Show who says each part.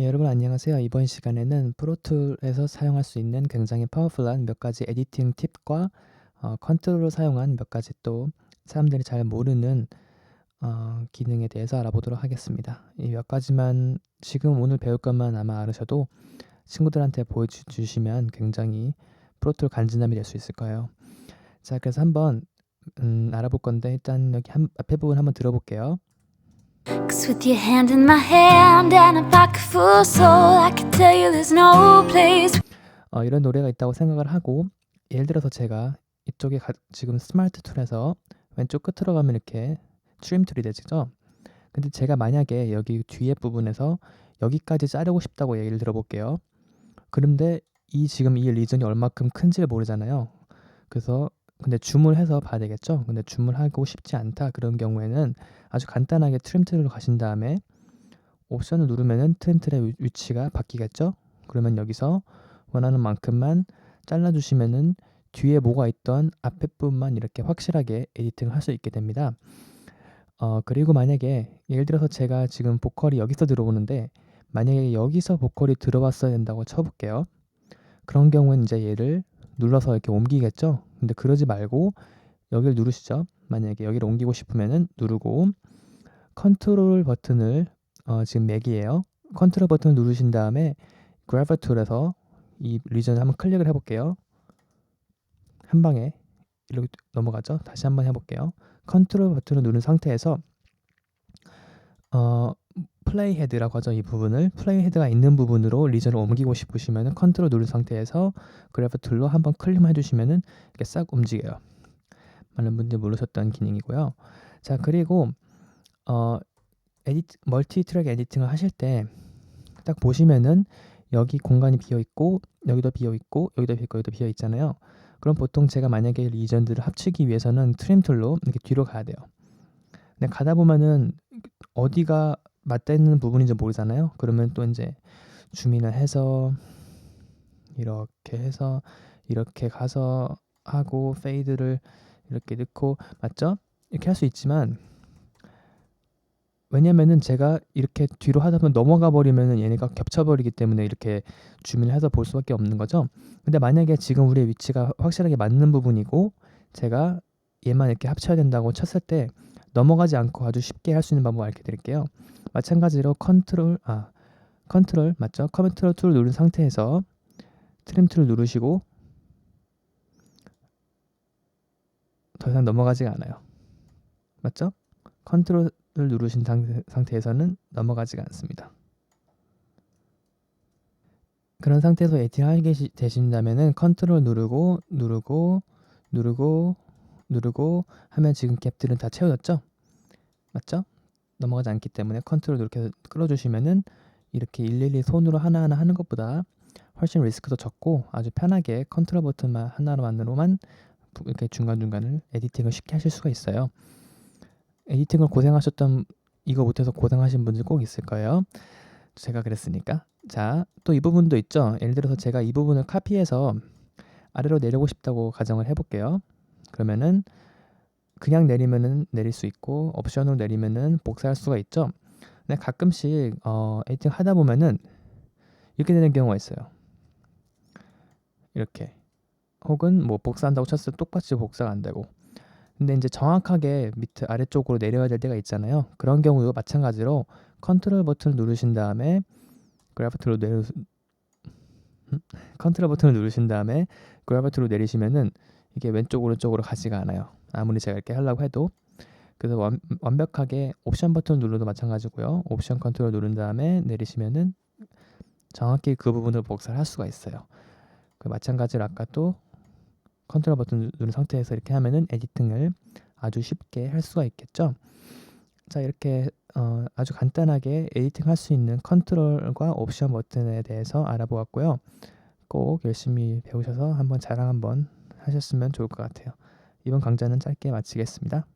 Speaker 1: 예, 여러분 안녕하세요. 이번 시간에는 프로툴에서 사용할 수 있는 굉장히 파워풀한 몇 가지 에디팅 팁과 어, 컨트롤을 사용한 몇 가지 또 사람들이 잘 모르는 어, 기능에 대해서 알아보도록 하겠습니다. 이 몇 가지만 지금 오늘 배울 것만 아마 알으셔도 친구들한테 보여주시면 굉장히 프로툴 간지남이 될 수 있을 거예요. 자, 그래서 한번 음, 알아볼 건데 일단 여기 한, 앞에 부분 한번 들어볼게요.
Speaker 2: Cause with your hand in my hand and a pocket full soul, I can tell you there's no place.
Speaker 1: 어, 이런 노래가 있다고 생각을 하고 예를 들어서 제가 이쪽에 가- 지금 스마트 툴에서 왼쪽 끝으로 가면 이렇게 트림 툴이 되죠. 근데 제가 만약에 여기 뒤에 부분에서 여기까지 자르고 싶다고 얘기를 들어볼게요. 그런데 이 지금 이 리전이 얼마큼 큰지를 모르잖아요. 그래서 근데 줌을 해서 봐야 되겠죠. 근데 줌을 하고 싶지 않다 그런 경우에는 아주 간단하게 트림 툴로 가신 다음에 옵션을 누르면은 트림 툴의 위- 위치가 바뀌겠죠. 그러면 여기서 원하는 만큼만 잘라주시면은 뒤에 뭐가 있던 앞에 부분만 이렇게 확실하게 에디팅을 할 수 있게 됩니다. 어, 그리고 만약에 예를 들어서 제가 지금 보컬이 여기서 들어오는데 만약에 여기서 보컬이 들어왔어야 된다고 쳐볼게요. 그런 경우는 이제 얘를 눌러서 이렇게 옮기겠죠. 근데 그러지 말고 여기를 누르시죠. 만약에 여기를 옮기고 싶으면은 누르고 컨트롤 버튼을 어, 지금 맥이에요. 컨트롤 버튼을 누르신 다음에 그래프 툴에서 이 리전을 한번 클릭을 해볼게요. 한 방에 이렇게 넘어가죠. 다시 한번 해볼게요. 컨트롤 버튼을 누른 상태에서 어, 플레이 헤드라고 하죠. 이 부분을 플레이 헤드가 있는 부분으로 리전을 옮기고 싶으시면 컨트롤 누른 상태에서 그래프 툴로 한번 클릭만 해주시면은 이렇게 싹 움직여요. 많은 분들이 모르셨던 기능이고요. 자 그리고 어, 에디 멀티 트랙 에디팅을 하실 때 딱 보시면은 여기 공간이 비어 있고 여기도 비어 있고 여기도 비어 있고 여기도 비어 있잖아요. 그럼 보통 제가 만약에 리전들을 합치기 위해서는 트림 툴로 이렇게 뒤로 가야 돼요. 근데 가다 보면은 어디가 맞닿는 부분인지 모르잖아요. 그러면 또 이제 줌인을 해서 이렇게 해서 이렇게 가서 하고 페이드를 이렇게 넣고 맞죠? 이렇게 할 수 있지만 왜냐면은 제가 이렇게 뒤로 하다 보면 넘어가 버리면은 얘네가 겹쳐 버리기 때문에 이렇게 줌인을 해서 볼 수밖에 없는 거죠. 근데 만약에 지금 우리의 위치가 확실하게 맞는 부분이고 제가 얘만 이렇게 합쳐야 된다고 쳤을 때 넘어가지 않고 아주 쉽게 할 수 있는 방법 알려 드릴게요. 마찬가지로 컨트롤 아 컨트롤 맞죠? 컨트롤 툴 누른 상태에서 트림 툴 누르시고 더 이상 넘어가지가 않아요. 맞죠? 컨트롤을 누르신 상- 상태에서는 넘어가지가 않습니다. 그런 상태에서 에디팅 하게 되신다면은 컨트롤 누르고 누르고 누르고 누르고 하면 지금 갭들은 다 채워졌죠? 맞죠? 넘어가지 않기 때문에 컨트롤 이렇게 끌어주시면은 이렇게 일일이 손으로 하나하나 하는 것보다 훨씬 리스크도 적고 아주 편하게 컨트롤 버튼만 하나로만으로만 부- 이렇게 중간중간을 에디팅을 쉽게 하실 수가 있어요. 에디팅을 고생하셨던 이거 못해서 고생하신 분들 꼭 있을 거예요. 제가 그랬으니까. 자, 또 이 부분도 있죠. 예를 들어서 제가 이 부분을 카피해서 아래로 내리고 싶다고 가정을 해볼게요. 그러면은 그냥 내리면은 내릴 수 있고 옵션으로 내리면은 복사할 수가 있죠. 근데 가끔씩 어, 에디팅 하다 보면은 이렇게 되는 경우가 있어요. 이렇게 혹은 뭐 복사한다고 쳤을 때 똑같이 복사가 안 되고 근데 이제 정확하게 밑에 아래쪽으로 내려야 될 때가 있잖아요. 그런 경우도 마찬가지로 컨트롤 버튼을 누르신 다음에 그래프트로 내려 음? 컨트롤 버튼을 누르신 다음에 그래프트로 내리시면은 이게 왼쪽 오른쪽으로 가지가 않아요. 아무리 제가 이렇게 하려고 해도 그래서 완, 완벽하게 옵션 버튼 눌러도 마찬가지고요. 옵션 컨트롤 누른 다음에 내리시면은 정확히 그 부분을 복사를 할 수가 있어요. 그 마찬가지로 아까 또 컨트롤 버튼 누른 상태에서 이렇게 하면은 에디팅을 아주 쉽게 할 수가 있겠죠. 자 이렇게 어, 아주 간단하게 에디팅 할 수 있는 컨트롤과 옵션 버튼에 대해서 알아보았고요. 꼭 열심히 배우셔서 한번 자랑 한번 하셨으면 좋을 것 같아요. 이번 강좌는 짧게 마치겠습니다.